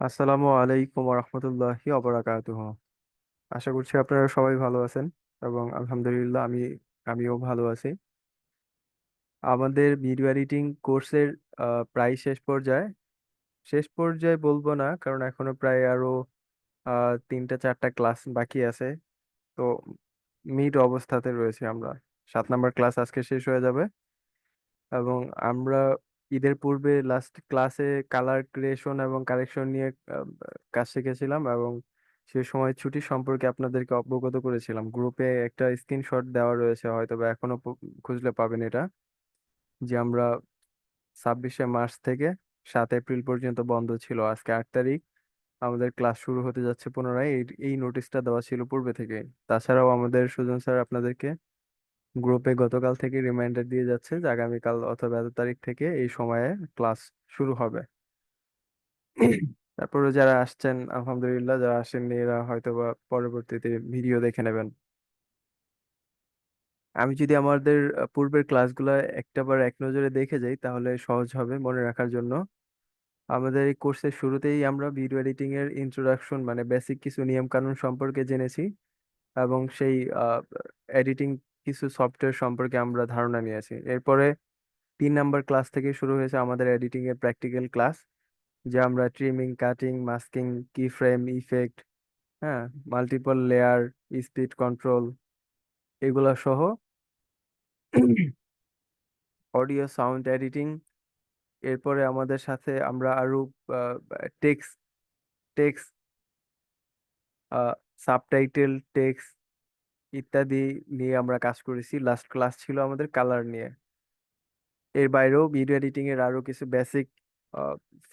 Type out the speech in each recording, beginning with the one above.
আসসালামু আলাইকুম রহমতুল্লাহি অবরাকাতুহ আশা করছি আপনারা সবাই ভালো আছেন এবং আলহামদুলিল্লাহ আমি, আমিও ভালো আছি। আমাদের ভিডিও এডিটিং কোর্সের প্রায় শেষ পর্যায়ে শেষ পর্যায়ে বলব না, কারণ এখনও প্রায় আরও তিনটা চারটা ক্লাস বাকি আছে। তো মিড অবস্থাতে রয়েছে আমরা। সাত নাম্বার ক্লাস আজকে শেষ হয়ে যাবে এবং আমরা ঈদের পূর্বে লাস্ট ক্লাসে কালার ক্রিয়েশন এবং কারেকশন নিয়ে কাজ শিখেছিলাম এবং সে সময় ছুটি সম্পর্কে আপনাদেরকে অবগত করেছিলাম। গ্রুপে একটা স্ক্রিনশট দেওয়া রয়েছে হয়তো বা এখনও খুঁজলে পাবেন এটা, যে আমরা ছাব্বিশে মার্চ থেকে সাত এপ্রিল পর্যন্ত বন্ধ ছিল। আজকে আট তারিখ, আমাদের ক্লাস শুরু হতে যাচ্ছে পুনরায়। এই এই নোটিশটা দেওয়া ছিল পূর্বে থেকে তাছাড়াও আমাদের সুজন স্যার আপনাদেরকে গ্রুপে গতকাল থেকে রিমাইন্ডার দিয়ে যাচ্ছে যে আগামীকাল অথবা এত তারিখ থেকে এই সময়ে ক্লাস শুরু হবে। তারপরে যারা আসছেন, আলহামদুলিল্লাহ, যারা আসেননি, এরা হয়তো বা পরবর্তীতে ভিডিও দেখে নেবেন। আমি যদি আমাদের পূর্বের ক্লাসগুলো একটাবার এক নজরে দেখে যাই, তাহলে সহজ হবে মনে রাখার জন্য। আমাদের এই কোর্সের শুরুতেই আমরা ভিডিও এডিটিং এর ইন্ট্রোডাকশন মানে বেসিক কিছু নিয়ম কানুন সম্পর্কে জেনেছি এবং সেই এডিটিং কিছু সফটওয়্যার সম্পর্কে আমরা ধারণা নিয়েছি এরপরে তিন নাম্বার ক্লাস থেকে শুরু হয়েছে আমাদের এডিটিং এর প্র্যাকটিক্যাল ক্লাস যে আমরা trimming cutting masking key frame effect হ্যাঁ মাল্টিপল লেয়ার স্পিড কন্ট্রোল এগুলো সহ অডিও সাউন্ড এডিটিং এরপরে আমাদের সাথে আমরা আরও টেক্সট টেক্সট সাবটাইটেল টেক্সট ইত্যাদি নিয়ে আমরা কাজ করেছি। লাস্ট ক্লাস ছিল আমাদের কালার নিয়ে। এর বাইরেও ভিডিও এডিটিং এর আরও কিছু বেসিক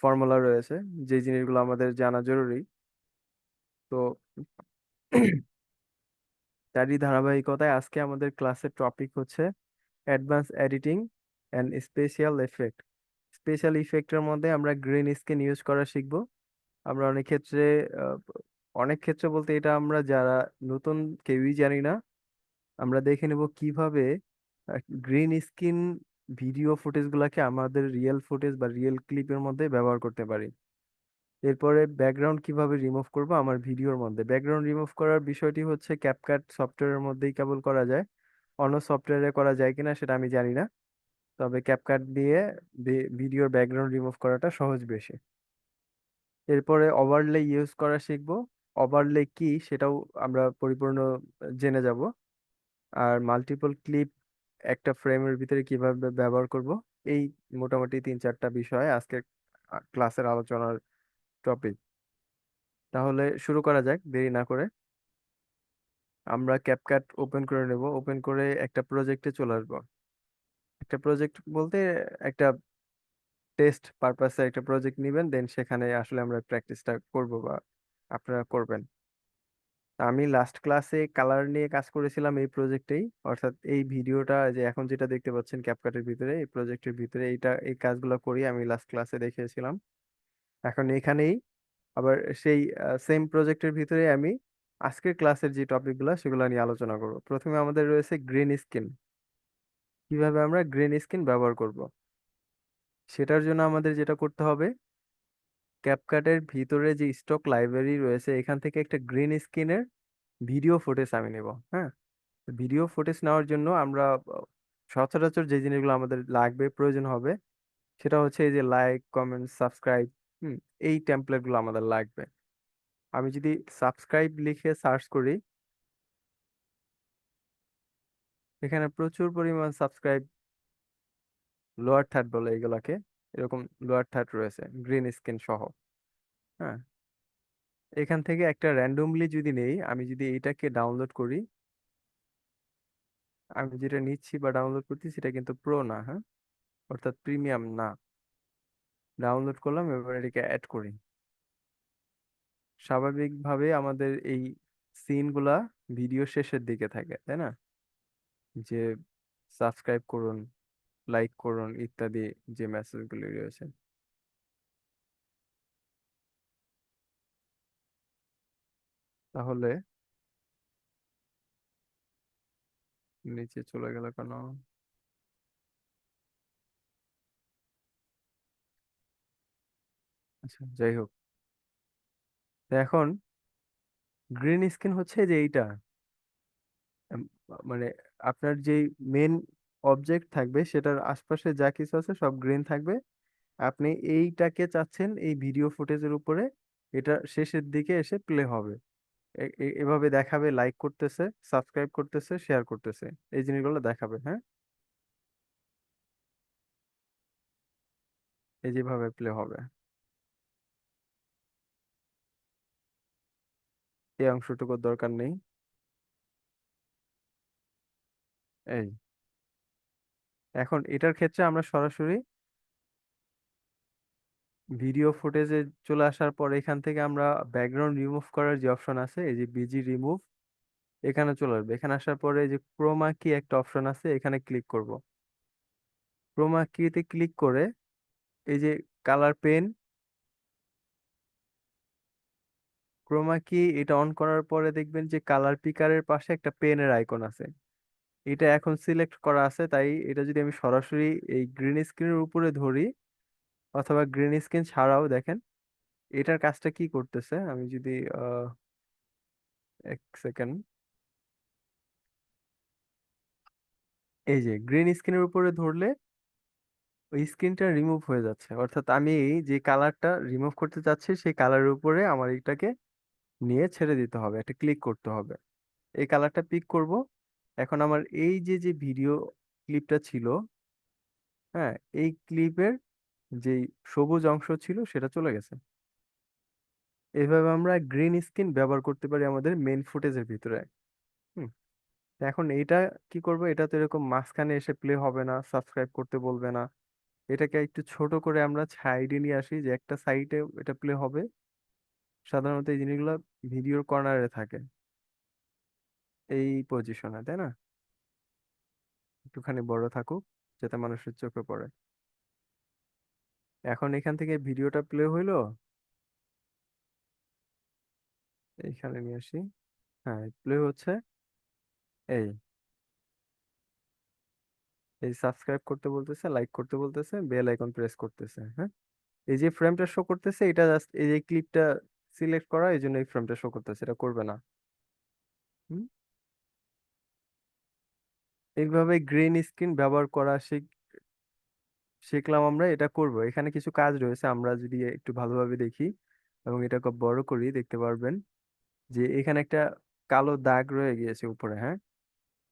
ফর্মুলা রয়েছে। যে জিনিসগুলো আমাদের জানা জরুরি। তো তারই ধারাবাহিকতায় আজকে আমাদের ক্লাসের টপিক হচ্ছে advance editing and special effect special ইফেক্টের মধ্যে আমরা গ্রিন স্ক্রিন ইউজ করা শিখব। আমরা অনেক ক্ষেত্রে অনেক ক্ষেত্রে বলতে এটা আমরা যারা নতুন কেউই জানি না, আমরা দেখে নেব কীভাবে গ্রিন স্ক্রিন ভিডিও ফুটেজ গুলাকে আমাদের রিয়েল ফুটেজ বা রিয়েল ক্লিপের মধ্যে ব্যবহার করতে পারি। এরপরে ব্যাকগ্রাউন্ড কীভাবে রিমুভ করব আমার ভিডিওর মধ্যে। ব্যাকগ্রাউন্ড রিমুভ করার বিষয়টি হচ্ছে ক্যাপকাট সফটওয়্যারের মধ্যেই কেবল করা যায়। অন্য সফটওয়্যারে করা যায় কিনা সেটা আমি জানি না। তবে ক্যাপকাট দিয়ে ভিডিওর ব্যাকগ্রাউন্ড রিমুভ করাটা সহজ বেশি। এরপরে ওভারলে ইউজ করা শিখব। ওভারলে কি সেটাও আমরা পরিপূর্ণ জেনে যাব। আর মাল্টিপল ক্লিপ একটা ফ্রেমের ভিতরে কীভাবে ব্যবহার করব, এই মোটামুটি তিন চারটা বিষয় আজকের ক্লাসের আলোচনার টপিক তাহলে শুরু করা যাক, দেরি না করে। আমরা ক্যাপকাট ওপেন করে নেব ওপেন করে একটা প্রজেক্টে চলে আসব। একটা প্রজেক্ট বলতে একটা টেস্ট পারপাসে একটা প্রজেক্ট নেবেন দেন সেখানে আসলে আমরা প্র্যাকটিসটা করব বা আপনারা করবেন। আমি লাস্ট ক্লাসে কালার নিয়ে কাজ করেছিলাম এই প্রজেক্টেই অর্থাৎ এই ভিডিওটা যে এখন যেটা দেখতে পাচ্ছেন ক্যাপকাটের ভিতরে, এই প্রজেক্টের ভিতরে এইটা, এই কাজগুলো করি আমি লাস্ট ক্লাসে দেখিয়েছিলাম। এখন এখানেই আবার সেই সেম প্রজেক্টের ভিতরে আমি আজকের ক্লাসের যে টপিকগুলো সেগুলো নিয়ে আলোচনা করব। প্রথমে আমাদের রয়েছে গ্রিন স্কিন কীভাবে আমরা গ্রিন স্কিন ব্যবহার করব? সেটার জন্য আমাদের যেটা করতে হবে ক্যাপকাটের ভিতরে যে স্টক লাইব্রেরি রয়েছে, এখান থেকে একটা গ্রিন স্ক্রিনের ভিডিও ফুটেজ আমি নেব হ্যাঁ? ভিডিও ফুটেজ নেওয়ার জন্য আমরা, সচরাচর যে জিনিসগুলো আমাদের লাগবে, প্রয়োজন হবে, সেটা হচ্ছে এই যে লাইক কমেন্ট সাবস্ক্রাইব হুম, এই টেমপ্লেটগুলো আমাদের লাগবে। আমি যদি সাবস্ক্রাইব লিখে সার্চ করি, এখানে প্রচুর পরিমাণ সাবস্ক্রাইব লোয়ার থার্ড বলে এগুলাকে এরকম লোয়ার থার্ড রয়েছে, গ্রিন স্কিন সহ। হ্যাঁ? এখান থেকে একটা র্যান্ডমলি যদি নেই, আমি যদি এইটাকে ডাউনলোড করি, আমি যেটা নিচ্ছি বা ডাউনলোড করছি সেটা কিন্তু প্রো না হ্যাঁ? অর্থাৎ প্রিমিয়াম না। ডাউনলোড করলাম, এবার এটাকে অ্যাড করি। স্বাভাবিকভাবে আমাদের এই সিনগুলা ভিডিও শেষের দিকে থাকে, তাই না? যে সাবস্ক্রাইব করুন লাইক করুন ইত্যাদি যে মেসেজগুলি রয়েছে। তাহলে নিচে চলে গেল কেন? আচ্ছা যাই হোক। এখন গ্রিন স্ক্রিন হচ্ছে যে এইটা। মানে আপনার যেই মেন অবজেক্ট থাকবে, সেটার আশপাশে যা কিছু আছে সব গ্রিন থাকবে। আপনি এইটাকে চাচ্ছেন, এই ভিডিও ফুটেজের উপরে, এটা শেষের দিকে এসে প্লে হবে। এভাবে দেখাবে লাইক করতেছে সাবস্ক্রাইব করতেছে শেয়ার করতেছে। এই জিনিসগুলো দেখাবে হ্যাঁ? এই যেভাবে প্লে হবে। এই অংশটুকুর দরকার নেই। এই। এখন এটার ক্ষেত্রে আমরা সরাসরি ভিডিও ফুটেজে চলে আসার পর এখান থেকে আমরা ব্যাকগ্রাউন্ড রিমুভ করার যে অপশন আছে, এই যে বিজি রিমুভ এখানে চলে আসবে। এখানে আসার পরে এই যে ক্রোমা কি একটা অপশন আছে, এখানে ক্লিক করব। ক্রোমা কিতে ক্লিক করে এই যে কালার পেন ক্রোমা কি এটা অন করার পরে দেখবেন যে কালার পিকারের পাশে একটা পেনের আইকন আছে। এটা এখন সিলেক্ট করা আছে, তাই এটা যদি আমি সরাসরি এই গ্রিন স্ক্রিনের উপরে ধরি, অথবা গ্রিন স্ক্রিন ছাড়াও দেখেন, এটার কাজটা কি করতেছে? আমি যদি এক সেকেন্ড এই যে গ্রিন স্ক্রিনের উপরে ধরলে, ওই স্ক্রিনটা রিমুভ হয়ে যাচ্ছে। অর্থাৎ আমি যে কালারটা রিমুভ করতে চাচ্ছি, সেই কালারের উপরে আমার এটাকে নিয়ে ছেড়ে দিতে হবে, একটা ক্লিক করতে হবে। এই কালারটা পিক করব এখন আমার এই যে যে ভিডিও ক্লিপটা ছিল হ্যাঁ এই ক্লিপের যেই সবুজ অংশ ছিল সেটা চলে গেছে। এভাবে আমরা গ্রিন স্ক্রিন ব্যবহার করতে পারি আমাদের মেন ফুটেজের ভিতরে। এখন এটা কি করব? এটা তো এরকম মাঝখানে এসে প্লে হবে না, সাবস্ক্রাইব করতে বলবে না। এটাকে একটু ছোট করে আমরা সাইডে নিয়ে আসি যে একটা সাইডে এটা প্লে হবে। সাধারণত এই জিনিসগুলো ভিডিওর কর্নারে থাকে। এই পজিশনে তাই না? একটুখানি বড় থাকুক, যাতে মানুষের চোখে পড়ে। এখন এখান থেকে ভিডিওটা প্লে হইল। এইখানে নিয়ে আসি। হ্যাঁ প্লে হচ্ছে। এই। এই সাবস্ক্রাইব করতে বলতেছে লাইক করতে বলতেছে বেল আইকন প্রেস করতেছে হ্যাঁ? এই যে ফ্রেমটা শো করতেছে, এটা জাস্ট এই যে ক্লিপটা সিলেক্ট করা, এই জন্য এই ফ্রেমটা শো করতেছে, এটা করবে না। হুম? এইভাবে গ্রিন স্ক্রিন ব্যবহার করা শিখ, শিখলাম আমরা, এটা করব। এখানে কিছু কাজ রয়েছে, আমরা যদি একটু ভালোভাবে দেখি এবং এটাকে বড় করি, দেখতে পারবেন যে এখানে একটা কালো দাগ রয়ে গিয়েছে উপরে হ্যাঁ?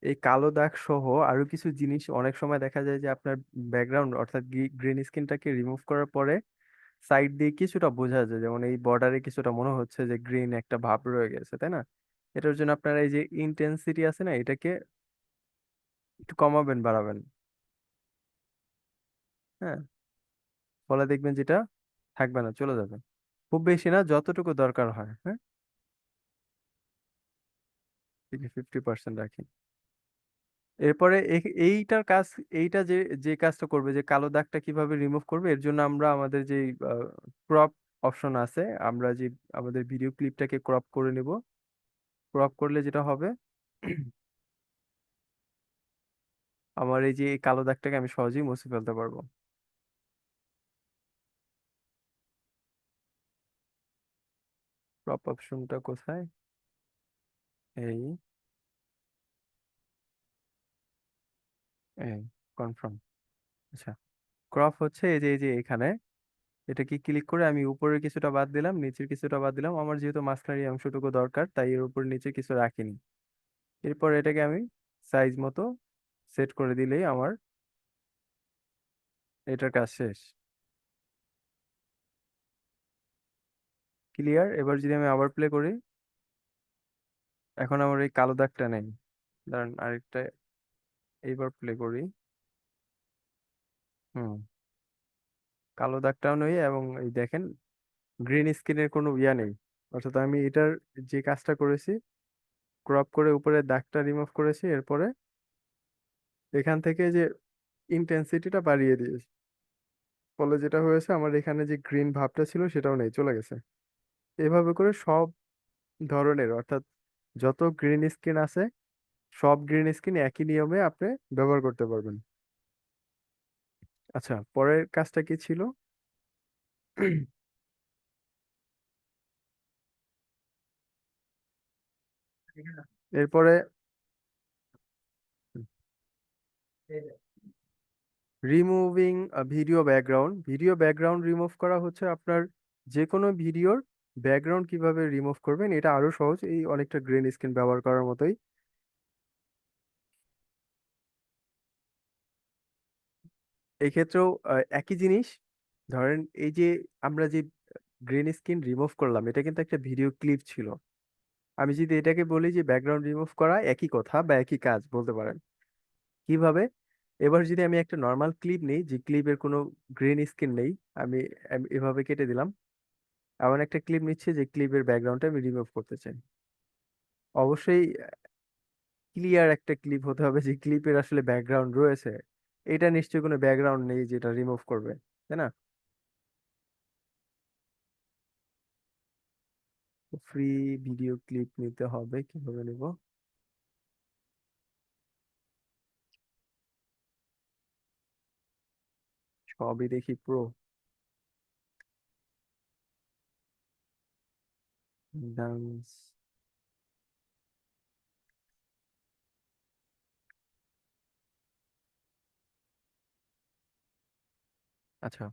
এই কালো দাগ সহ আরও কিছু জিনিস অনেক সময় দেখা যায় যে আপনার ব্যাকগ্রাউন্ড, অর্থাৎ গ্রিন স্ক্রিনটাকে রিমুভ করার পরে সাইড দিয়ে কিছুটা বোঝা যায়, যেমন এই বর্ডারে কিছুটা মনে হচ্ছে যে গ্রিন একটা ভাব রয়ে গেছে, তাই না? এটার জন্য আপনারা এই যে ইন্টেন্সিটি আছে না, এটাকে একটু কমাবেন, বাড়াবেন। হ্যাঁ। ফলে দেখবেন যেটা, থাকবে না, চলে যাবে। খুব বেশি না, যতটুকু দরকার হয় হ্যাঁ? ফিফটি পার্সেন্ট রাখি। এরপরে এইটার কাজ, এইটা যে যে কাজটা করবে, যে কালো দাগটা কীভাবে রিমুভ করবে, এর জন্য আমরা আমাদের যে ক্রপ অপশন আছে, আমরা যে, আমাদের ভিডিও ক্লিপটাকে ক্রপ করে নেব। ক্রপ করলে যেটা হবে আমার এই যে কালো দাগটাকে আমি সহজেই মুছে ফেলতে পারব। ক্রপ অপশনটা কোথায়? এই। এই কনফার্ম আচ্ছা ক্রপ হচ্ছে এই যে এই যে এখানে। এটাকে ক্লিক করে আমি উপরের কিছুটা বাদ দিলাম, নিচের কিছুটা বাদ দিলাম। আমার যেহেতু মাঝখানের এই অংশটুকু দরকার, তাই এর উপর নিচে কিছু রাখিনি। এরপর এটাকে আমি সাইজ মতো সেট করে দিলেই আমার এটার কাজ শেষ। ক্লিয়ার এবার যদি আমি আবার প্লে করি। এখন আমার এই কালো দাগটা নেই। দাঁড়ান, আরেকটা এইবার প্লে করি। হুম। কালো দাগটাও নেই এবং এই দেখেন গ্রিন স্ক্রিনের কোনো ইয়া নেই। অর্থাৎ আমি এটার যে কাজটা করেছি ক্রপ করে উপরে দাগটা রিমুভ করেছি, এরপরে এখান থেকে যে ইন্টেন্সিটিটা বাড়িয়ে দিয়েছি ফলে যেটা হয়েছে, আমার এখানে যে গ্রিন ভাবটা ছিল, সেটাও নেই, চলে গেছে। এভাবে করে সব ধরনের, অর্থাৎ যত গ্রিন স্ক্রিন আছে, সব গ্রিন স্ক্রিন একই নিয়মে আপনি ব্যবহার করতে পারবেন। আচ্ছা পরের কাজটা কি ছিল? এরপরে removing video background video background remove করা হচ্ছে আপনার যে কোনো ভিডিওর ব্যাকগ্রাউন্ড কীভাবে রিমুভ করবেন এটা আরও সহজ। এই অনেকটা গ্রিন স্ক্রিন ব্যবহার করার মতোই। এই ক্ষেত্রেও আহ, একই জিনিস ধরেন এই যে আমরা যে গ্রিন স্ক্রিন রিমুভ করলাম এটা কিন্তু একটা ভিডিও ক্লিপ ছিল। আমি যদি এটাকে বলি যে ব্যাকগ্রাউন্ড রিমুভ করা একই কথা বা একই কাজ বলতে পারেন। কীভাবে? এবার যদি আমি একটা নর্মাল ক্লিপ নিই, যে ক্লিপের কোনো গ্রিন স্ক্রিন নেই, আমি আমি এভাবে কেটে দিলাম। এমন একটা ক্লিপ নিচ্ছে, যে ক্লিপের ব্যাকগ্রাউন্ডটা আমি রিমুভ করতে চাই। অবশ্যই ক্লিয়ার একটা ক্লিপ হতে হবে, যে ক্লিপের আসলে ব্যাকগ্রাউন্ড রয়েছে। এটা নিশ্চয়ই কোনো ব্যাকগ্রাউন্ড নেই, যেটা রিমুভ করবে, তাই না? ফ্রি ভিডিও ক্লিপ নিতে হবে, কীভাবে নিব? সবই দেখি প্রো ডান্স আচ্ছা।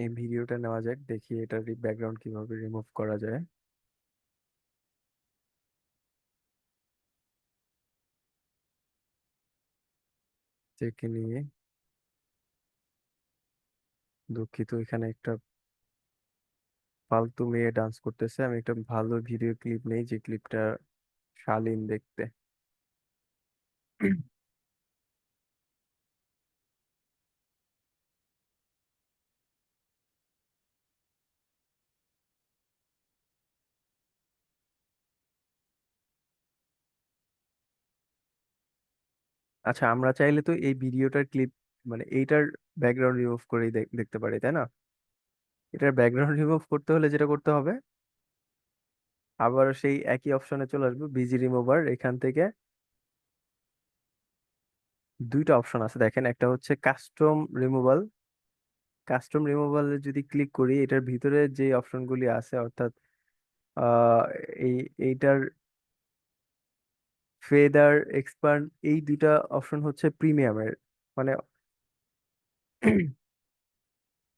এই ভিডিওটা নেওয়া যাক, দেখি এটার ব্যাকগ্রাউন্ড কীভাবে রিমুভ করা যায়। চেকে নিয়ে। দুঃখিত, এখানে একটা ফালতু মেয়ে ডান্স করতেছে। আমি একটা ভালো ভিডিও ক্লিপ নেই, যে ক্লিপটা শালীন দেখতে। আচ্ছা আমরা চাইলে তো এই ভিডিওটার ক্লিপ মানে এইটার ব্যাকগ্রাউন্ড রিমুভ করেই দেখ- দেখতে পারি, তাই না? এটার ব্যাকগ্রাউন্ড রিমুভ করতে হলে যেটা করতে হবে আবার সেই একই অপশনে চলে আসব, বিজি রিমুভার, এখান থেকে দুইটা অপশন আছে, দেখেন, একটা হচ্ছে কাস্টম রিমুভাল। কাস্টম রিমুভালে যদি ক্লিক করি, এটার ভিতরে যে অপশনগুলি আছে, অর্থাৎ এই, এইটার ফেদার এক্সপান্ড এই দুইটা অপশন হচ্ছে প্রিমিয়ামের মানে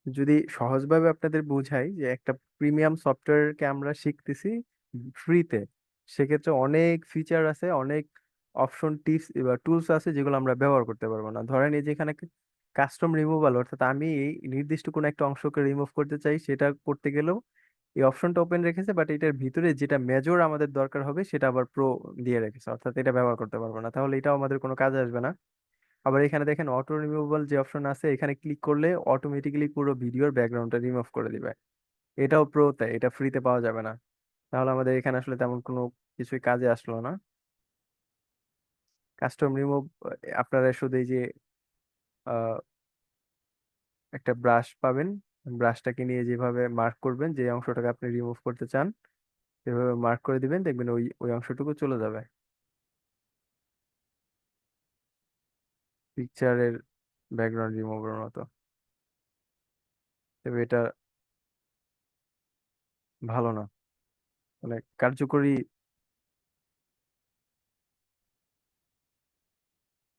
যদি সহজভাবে আপনাদের বোঝাই যে একটা প্রিমিয়াম সফটওয়্যারকে আমরা শিখতেছি ফ্রিতে সেক্ষেত্রে অনেক ফিচার আছে, অনেক অপশন টিপস বা টুলস আছে যেগুলো আমরা ব্যবহার করতে পারব না। ধরেন এই যে এখানে কাস্টম রিমুভাল অর্থাৎ আমি এই নির্দিষ্ট কোনো একটা অংশকে রিমুভ করতে চাই, সেটা করতে গেলেও এই অপশনটা ওপেন রেখেছে বাট এটার ভিতরে যেটা মেজর আমাদের দরকার হবে, সেটা আবার প্রো দিয়ে রেখেছে। অর্থাৎ এটা ব্যবহার করতে পারব না। তাহলে এটাও আমাদের কোনো কাজে আসবে না। আবার এখানে দেখেন অটো রিমুভাল যে অপশন আছে, এখানে ক্লিক করলে অটোমেটিক্যালি পুরো ভিডিওর ব্যাকগ্রাউন্ডটা রিমুভ করে দিবে। এটাও প্রো তাই এটা ফ্রিতে পাওয়া যাবে না। তাহলে আমাদের এখানে আসলে তেমন কোনো কিছুই কাজে আসলো না। কাস্টম রিমুভ আপনারা শুধু এই যে একটা ব্রাশ পাবেন। ব্রাশটাকে নিয়ে যেভাবে মার্ক করবেন, যে অংশটাকে আপনি রিমুভ করতে চান, সেভাবে মার্ক করে দিবেন, দেখবেন ওই ওই অংশটুকু চলে যাবে। পিকচারের ব্যাকগ্রাউন্ড রিমুভের মতো। তবে এটা ভালো না। মানে কার্যকরী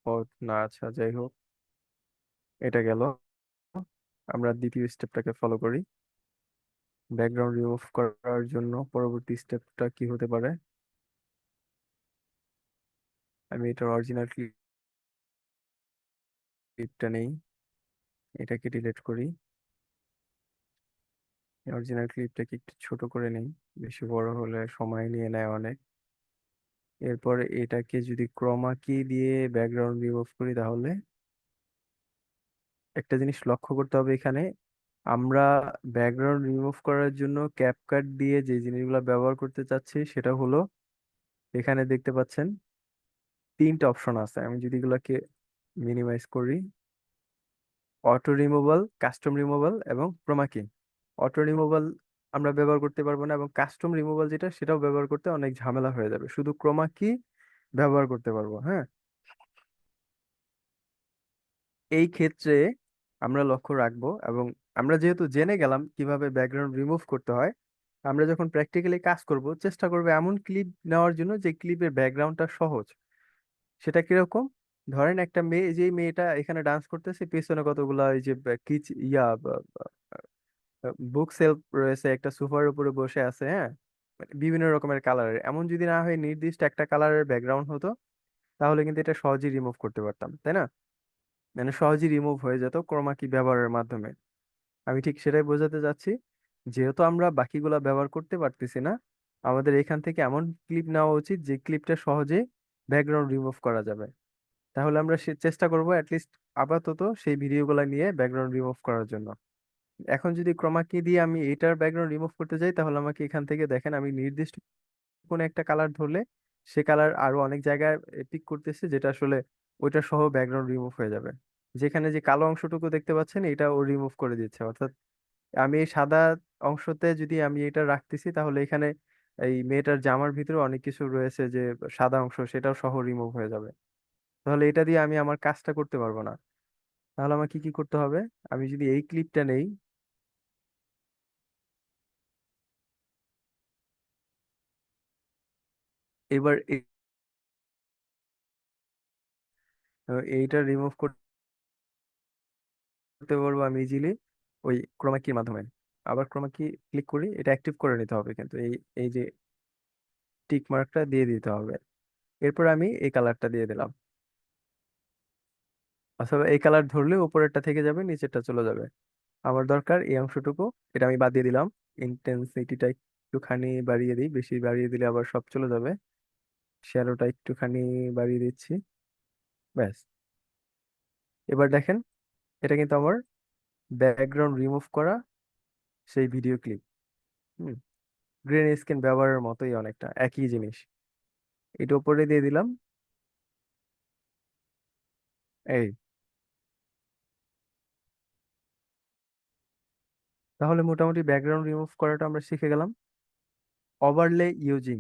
পথ না আচ্ছা যাই হোক, এটা গেল। আমরা দ্বিতীয় স্টেপটাকে ফলো করি। ব্যাকগ্রাউন্ড রিমুভ করার জন্য পরবর্তী স্টেপটা কি হতে পারে? আমি এটার অরিজিনাল ক্লিপটা নেই, এটাকে ডিলিট করি। অরিজিনাল ক্লিপটাকে একটু ছোট করে নেই, বেশি বড় হলে সময় নিয়ে নেয় অনেক। এরপরে এটাকে যদি ক্রমা কি দিয়ে ব্যাকগ্রাউন্ড রিমুভ করি তাহলে একটা জিনিস লক্ষ্য করতে হবে এখানে। আমরা ব্যাকগ্রাউন্ড রিমুভ করার জন্য ক্যাপকাট দিয়ে যে জিনিসগুলো ব্যবহার করতে চাচ্ছি সেটা হলো, এখানে দেখতে পাচ্ছেন তিনটা অপশন আছে। আমি যদি এগুলাকে মিনিমাইজ করি অটো রিমুভাল কাস্টম রিমুভাল এবং ক্রোমা কি অটো রিমুভাল আমরা ব্যবহার করতে পারব না এবং কাস্টম রিমুভাল যেটা, সেটাও ব্যবহার করতে অনেক ঝামেলা হয়ে যাবে। শুধু ক্রোমা কি ব্যবহার করতে পারব হ্যাঁ? এই ক্ষেত্রে আমরা লক্ষ্য রাখব এবং আমরা যেহেতু জেনে গেলাম কীভাবে ব্যাকগ্রাউন্ড রিমুভ করতে হয়, আমরা যখন প্র্যাকটিক্যালি কাজ করব, চেষ্টা করব এমন ক্লিপ নেওয়ার জন্য যে ক্লিপের ব্যাকগ্রাউন্ডটা সহজ। সেটা কীরকম? ধরেন একটা মেয়ে যে মেয়েটা এখানে ডান্স করতেছে, পেছনে কতগুলা ওই যে কিচ ইয়া বুক সেলফ রয়েছে, একটা সোফার উপরে বসে আছে হ্যাঁ? মানে বিভিন্ন রকমের কালারের এমন যদি না হয় নির্দিষ্ট একটা কালারের ব্যাকগ্রাউন্ড হতো, তাহলে কিন্তু এটা সহজেই রিমুভ করতে পারতাম, তাই না? মানে সহজেই রিমুভ হয়ে যেত ক্রোমা কি ব্যবহারের মাধ্যমে। আমি ঠিক সেটাই বোঝাতে চাচ্ছি, যেহেতু আমরা বাকিগুলা ব্যবহার করতে পারতেছি না, আমাদের এখান থেকে এমন ক্লিপ নেওয়া উচিত যে ক্লিপটা সহজে ব্যাকগ্রাউন্ড রিমুভ করা যাবে। তাহলে আমরা চেষ্টা করব অ্যাটলিস্ট আপাতত সেই ভিডিওগুলো নিয়ে ব্যাকগ্রাউন্ড রিমুভ করার জন্য। এখন যদি ক্রোমা কি দিয়ে আমি এটার ব্যাকগ্রাউন্ড রিমুভ করতে যাই, তাহলে আমাকে এখান থেকে দেখেন আমি নির্দিষ্ট কোনো একটা কালার ধরলে, সে কালার আরও অনেক জায়গায় পিক করতেছে, যেটা আসলে ওইটা সহ ব্যাকগ্রাউন্ড রিমুভ হয়ে যাবে। যেখানে যে কালো অংশটুকু দেখতে পাচ্ছেন এটা ও রিমুভ করে দিচ্ছে। অর্থাৎ আমি এই সাদা অংশতে যদি আমি এটা রাখতেছি, তাহলে এখানে এই মেয়েটার জামার ভিতরে অনেক কিছু রয়েছে যে, সাদা অংশ, সেটাও সহ রিমুভ হয়ে যাবে। তাহলে এটা দিয়ে আমি আমার কাজটা করতে পারব না। তাহলে আমার কি কি করতে হবে? আমি যদি এই ক্লিপটা নেই এবার এইটা রিমুভ করতে পারব আমি ইজিলি ওই ক্রোমা কির মাধ্যমে। আবার ক্রোমা কি ক্লিক করি, এটা অ্যাক্টিভ করে নিতে হবে কিন্তু এই এই যে টিক মার্কটা দিয়ে দিতে হবে। এরপর আমি এই কালারটা দিয়ে দিলাম। অথবা এই কালার ধরলে উপরেরটা থেকে যাবে, নিচেরটা চলে যাবে। আমার দরকার এই অংশটুকু, এটা আমি বাদ দিয়ে দিলাম। ইন্টেন্সিটিটা একটুখানি বাড়িয়ে দিই, বেশি বাড়িয়ে দিলে আবার সব চলে যাবে। শ্যালোটা একটুখানি বাড়িয়ে দিচ্ছি। ব্যাস। এবার দেখেন, এটা কিন্তু আমার ব্যাকগ্রাউন্ড রিমুভ করা সেই ভিডিও ক্লিপ হুম? গ্রিন স্ক্রিন ব্যবহারের মতোই অনেকটা, একই জিনিস। এটা উপরে দিয়ে দিলাম। এই। তাহলে মোটামুটি ব্যাকগ্রাউন্ড রিমুভ করাটা আমরা শিখে গেলাম। ওভারলে ইউজিং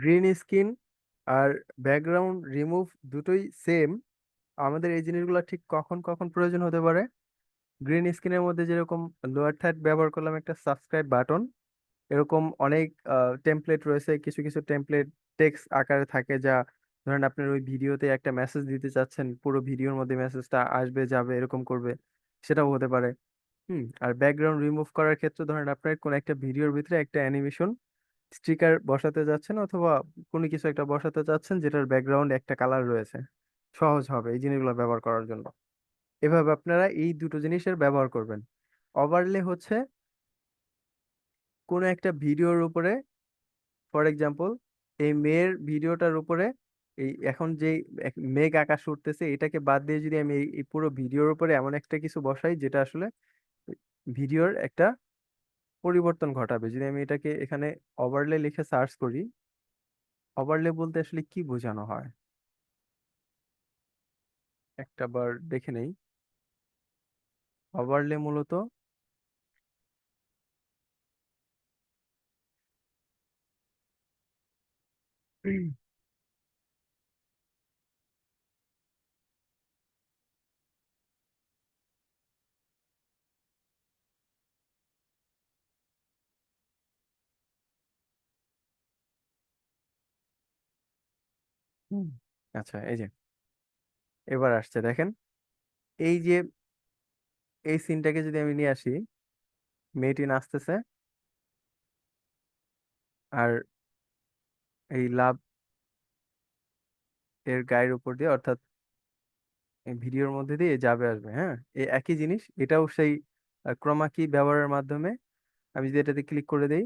গ্রিন স্ক্রিন আর ব্যাকগ্রাউন্ড রিমুভ দুটোই সেম আমাদের এই জিনিসগুলো ঠিক কখন কখন প্রয়োজন হতে পারে? গ্রিন স্ক্রিনের মধ্যে যেরকম লোয়ার থার্ড ব্যবহার করলাম একটা সাবস্ক্রাইব বাটন এরকম অনেক টেমপ্লেট রয়েছে, কিছু কিছু টেমপ্লেট টেক্সট আকারে থাকে যা ধরেন আপনার ওই ভিডিওতে একটা মেসেজ দিতে চাচ্ছেন, পুরো ভিডিওর মধ্যে মেসেজটা আসবে, যাবে, এরকম করবে, সেটাও হতে পারে। হুম, আর ব্যাকগ্রাউন্ড রিমুভ করার ক্ষেত্রে ধরেন আপনার কোনো একটা ভিডিওর ভিতরে একটা অ্যানিমেশন স্টিকার বসাতে যাচ্ছেন অথবা কোনো কিছু একটা বসাতে চাচ্ছেন যেটার ব্যাকগ্রাউন্ড একটা কালার রয়েছে, সহজ হবে এই জিনিসগুলো ব্যবহার করার জন্য। এভাবে আপনারা এই দুটো জিনিসের ব্যবহার করবেন। ওভারলে হচ্ছে কোনো একটা ভিডিওর উপরে ফর এক্সাম্পল এই মেয়ের ভিডিওটার উপরে এই এখন যে মেঘ আকাশ উঠতেছে এটাকে বাদ দিয়ে যদি আমি এই পুরো ভিডিওর উপরে এমন একটা কিছু বসাই যেটা আসলে ভিডিওর একটা পরিবর্তন ঘটাবে। যদি আমি এটাকে এখানে ওভারলে লিখে সার্চ করি ওভারলে বলতে আসলে কি বোঝানো হয়? একটা বার দেখে নেই। ওভারলে মূলত হুম, আচ্ছা এই যে। এবার আসছে, দেখেন। এই যে এই সিনটাকে যদি আমি নিয়ে আসি, মেয়েটি নাচতেছে। আর এই লাভ এর গায়ের উপর দিয়ে, অর্থাৎ এই ভিডিওর মধ্যে দিয়ে যাবে, আসবে হ্যাঁ? এই একই জিনিস, এটাও সেই ক্রমা কি ব্যবহারের মাধ্যমে আমি যদি এটাতে ক্লিক করে দেই,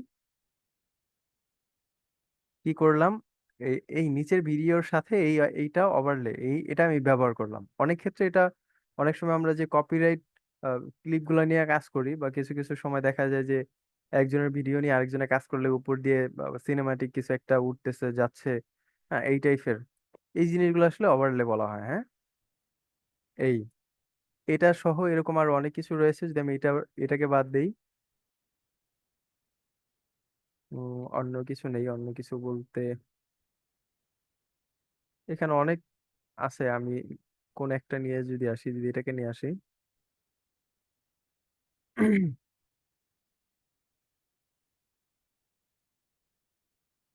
কি করলাম? এই এই নিচের ভিডিওর সাথে এই এইটা ওভারলে এই, এটা আমি ব্যবহার করলাম। অনেক ক্ষেত্রে এটা, অনেক সময় আমরা যে কপিরাইট ক্লিপগুলো নিয়ে কাজ করি বা কিছু কিছু সময় দেখা যায় যে একজনের ভিডিও নিয়ে আরেকজনে কাজ করলে উপর দিয়ে সিনেমাটিক কিছু একটা উঠতেছে, যাচ্ছে হ্যাঁ এই টাইপের এই জিনিসগুলো আসলে ওভারলে বলা হয় হ্যাঁ? এই, এটা সহ এরকম আরও অনেক কিছু রয়েছে, যদি আমি এটা, এটাকে বাদ দেই। অন্য কিছু নেই, অন্য কিছু বলতে এখানে অনেক আছে। আমি কোন একটা নিয়ে যদি আসি, যদি এটাকে নিয়ে আসি।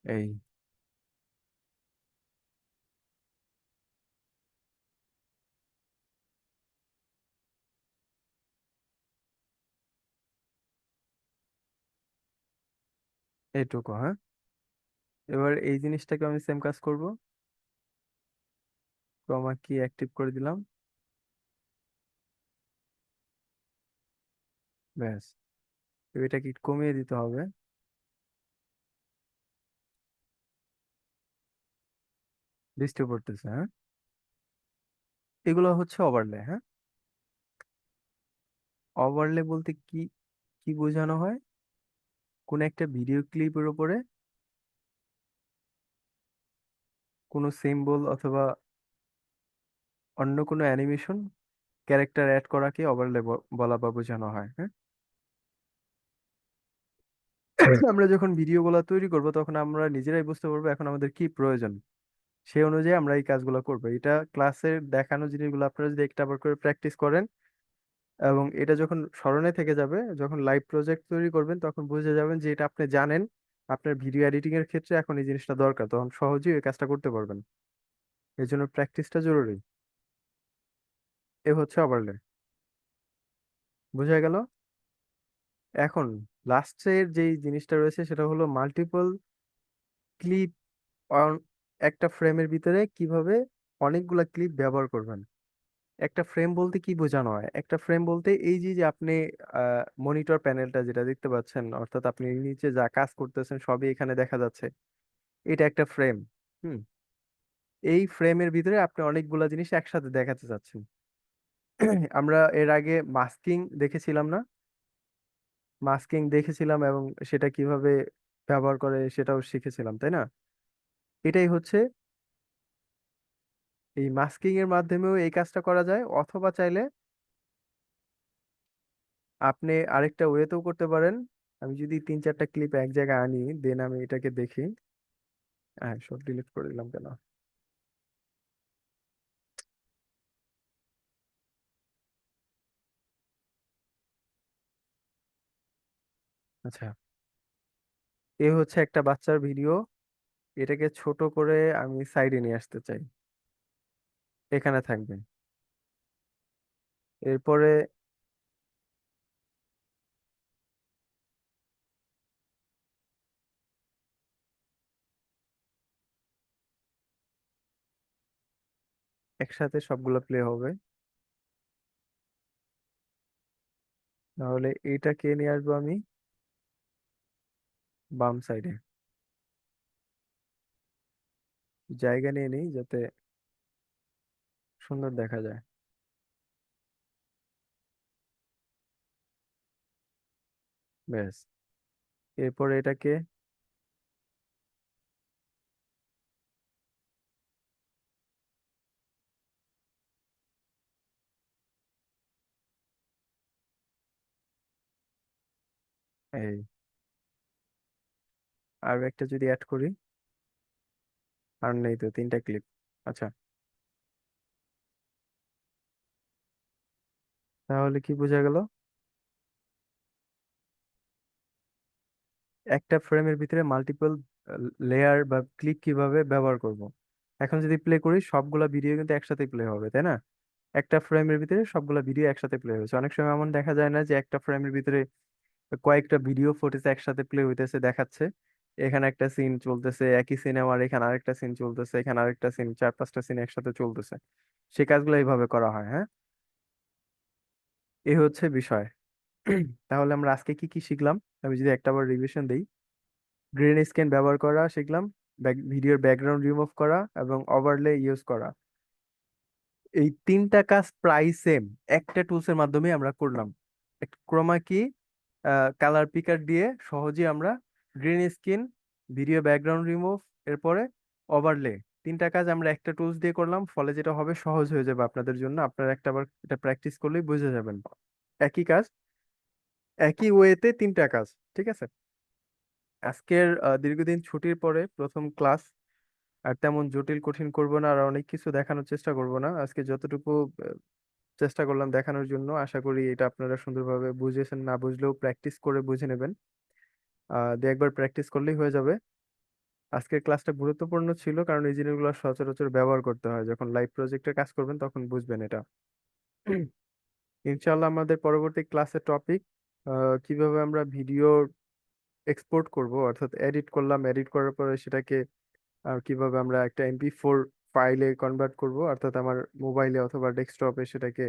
এই। এইটুকু হ্যাঁ? এবার এই জিনিসটাকে আমি সেম কাজ করব। ক্রোমা কি অ্যাক্টিভ করে দিলাম। ব্যাস এটা কি কমিয়ে দিতে হবে। বৃষ্টি পড়তেছে হ্যাঁ? এগুলো হচ্ছে ওভারলে হ্যাঁ? ওভারলে বলতে কি কি বোঝানো হয়? কোন একটা ভিডিও ক্লিপের উপরে কোনো সিম্বল অথবা অন্য কোনো অ্যানিমেশন ক্যারেক্টার অ্যাড করাকে ওভারলে বলা বা বোঝানো হয় হ্যাঁ? আমরা যখন ভিডিওগুলো তৈরি করব তখন আমরা নিজেরাই বুঝতে পারব এখন আমাদের কি প্রয়োজন। সে অনুযায়ী আমরা এই কাজগুলো করব। এটা ক্লাসের দেখানো জিনিসগুলো আপনারা যদি একটা আবার করে প্র্যাকটিস করেন এবং এটা যখন স্মরণে থেকে যাবে যখন লাইভ প্রজেক্ট তৈরি করবেন তখন বুঝে যাবেন যে এটা আপনি জানেন আপনার ভিডিও এডিটিং এর ক্ষেত্রে এখন এই জিনিসটা দরকার। তখন সহজেই এই কাজটা করতে পারবেন। এই জন্য প্র্যাকটিসটা জরুরি। এ হচ্ছে ওভারলে বোঝা গেল? এখন লাস্টের যেই জিনিসটা রয়েছে সেটা হলো মাল্টিপল ক্লিপ একটা ফ্রেমের ভিতরে কীভাবে অনেকগুলা ক্লিপ ব্যবহার করবেন। একটা ফ্রেম বলতে কি বোঝানো হয়? একটা ফ্রেম বলতে এই যে যে আপনি মনিটর প্যানেলটা যেটা দেখতে পাচ্ছেন, অর্থাৎ আপনি নিচে যা কাজ করতেছেন সবই এখানে দেখা যাচ্ছে। এটা একটা ফ্রেম হুম? এই ফ্রেমের ভিতরে আপনি অনেকগুলা জিনিস একসাথে দেখাতে চাচ্ছেন। আমরা এর আগে মাস্কিং দেখেছিলাম না? মাস্কিং দেখেছিলাম এবং সেটা কীভাবে ব্যবহার করে সেটাও শিখেছিলাম, তাই না? এটাই হচ্ছে এই মাস্কিং এর মাধ্যমেও এই কাজটা করা যায়, অথবা চাইলে আপনি আরেকটা ওয়েতেও করতে পারেন। আমি যদি তিন চারটা ক্লিপ এক জায়গায় আনি দেন আমি এটাকে দেখি। হ্যাঁ সব ডিলিট করে দিলাম কেন? আচ্ছা। এ হচ্ছে একটা বাচ্চার ভিডিও। এটাকে ছোট করে আমি সাইডে নিয়ে আসতে চাই। এখানে থাকবে এরপরে একসাথে সবগুলো প্লে হবে। তাহলে এইটাকে নিয়ে আসব আমি। বাম সাইডে। জায়গা নিয়ে নিই যাতে সুন্দর দেখা যায়। ব্যাস। এরপর এটাকে এই আর একটা যদি অ্যাড করি, আর নেই তো, তিনটা ক্লিপ আচ্ছা। তাহলে কি বোঝা গেল? একটা ফ্রেমের ভিতরে মাল্টিপল লেয়ার বা ক্লিপ কীভাবে ব্যবহার করব? এখন যদি প্লে করি, সবগুলা ভিডিও কিন্তু একসাথে প্লে হবে, তাই না? একটা ফ্রেমের ভিতরে সবগুলা ভিডিও একসাথে প্লে হয়েছে। অনেক সময় এমন দেখা যায় না যে একটা ফ্রেমের ভিতরে কয়েকটা ভিডিও ফুটেজ একসাথে প্লে হইতেছে, দেখাচ্ছে। এখানে একটা সিন চলতেছে, একই সিনেমার এখানে আরেকটা সিন চলতেছে, এখানে আরেকটা সিন চার পাঁচটা সিন একসাথে চলতেছে। সে কাজগুলো এইভাবে করা হয় হ্যাঁ? এ হচ্ছে বিষয়। তাহলে আমরা আজকে কি কি শিখলাম? আমি যদি একটা বার রিভিশন দিই। গ্রিন স্ক্রিন ব্যবহার করা শিখলাম ভিডিওর ব্যাকগ্রাউন্ড রিমুভ করা এবং ওভারলে ইউজ করা। এই তিনটা কাজ প্রায় সেম একটা টুলস এর মাধ্যমে আমরা করলাম। ক্রোমা কি? কালার পিকার দিয়ে সহজেই আমরা green screen video background remove এরপরে ওভারলে তিনটা কাজ আমরা একটা টুলস দিয়ে করলাম, ফলে যেটা হবে সহজ হয়ে যাবে আপনাদের জন্য। আপনারা একটা বার এটা প্র্যাকটিস করলেই বুঝে যাবেন। একই কাজ, একই ওয়েতে তিনটা কাজ, ঠিক আছে? আজকের দীর্ঘদিন ছুটির পরে প্রথম ক্লাস আর তেমন জটিল, কঠিন করব না, আর অনেক কিছু দেখানোর চেষ্টা করব না। আজকে যতটুকু চেষ্টা করলাম দেখানোর জন্য, আশা করি এটা আপনারা সুন্দরভাবে বুঝেছেন, না বুঝলেও প্র্যাকটিস করে বুঝে নেবেন। দু একবার প্র্যাকটিস করলেই হয়ে যাবে। আজকের ক্লাসটা গুরুত্বপূর্ণ ছিল কারণ এই জিনিসগুলো সচরাচর ব্যবহার করতে হয়। যখন লাইভ প্রজেক্টে কাজ করবেন তখন বুঝবেন এটা। ইনশাল্লাহ আমাদের পরবর্তী ক্লাসের টপিক কীভাবে আমরা ভিডিও এক্সপোর্ট করব, অর্থাৎ এডিট করলাম এডিট করার পরে সেটাকে কীভাবে আমরা একটা এমপি ফোর ফাইলে কনভার্ট করব, অর্থাৎ আমার মোবাইলে অথবা ডেস্কটপে সেটাকে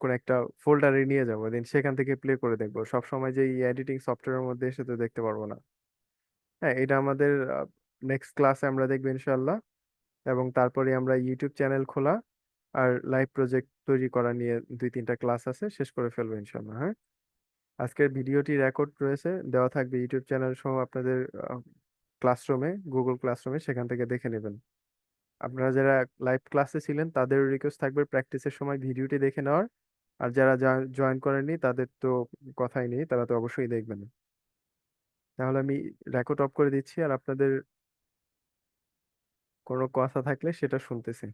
কোনো একটা ফোল্ডারে নিয়ে যাব। দেন সেখান থেকে প্লে করে দেখব। সব সময় যে এডিটিং সফটওয়্যারের মধ্যে এসে তো দেখতে পারব না। হ্যাঁ এটা আমাদের নেক্সট ক্লাসে আমরা দেখব ইনশাল্লাহ এবং তারপরে আমরা ইউটিউব চ্যানেল খোলা আর লাইভ প্রজেক্ট তৈরি করা নিয়ে দুই, তিনটা ক্লাস আছে, শেষ করে ফেলব ইনশাল্লাহ হ্যাঁ? আজকের ভিডিওটি রেকর্ড রয়েছে। দেওয়া থাকবে ইউটিউব চ্যানেল সহ আপনাদের ক্লাসরুমে গুগল ক্লাসরুমে সেখান থেকে দেখে নেবেন। আপনারা যারা লাইভ ক্লাসে ছিলেন, তাদের রিকোয়েস্ট থাকবে প্র্যাকটিসের সময় ভিডিওটি দেখে নেওয়ার। আর যারা জয়েন করেননি, তাদের তো কথাই নেই, তারা তো অবশ্যই দেখবেন। তাহলে আমি রেকর্ড অফ করে দিচ্ছি, আর আপনাদের কোনো কথা থাকলে সেটা শুনতেছি।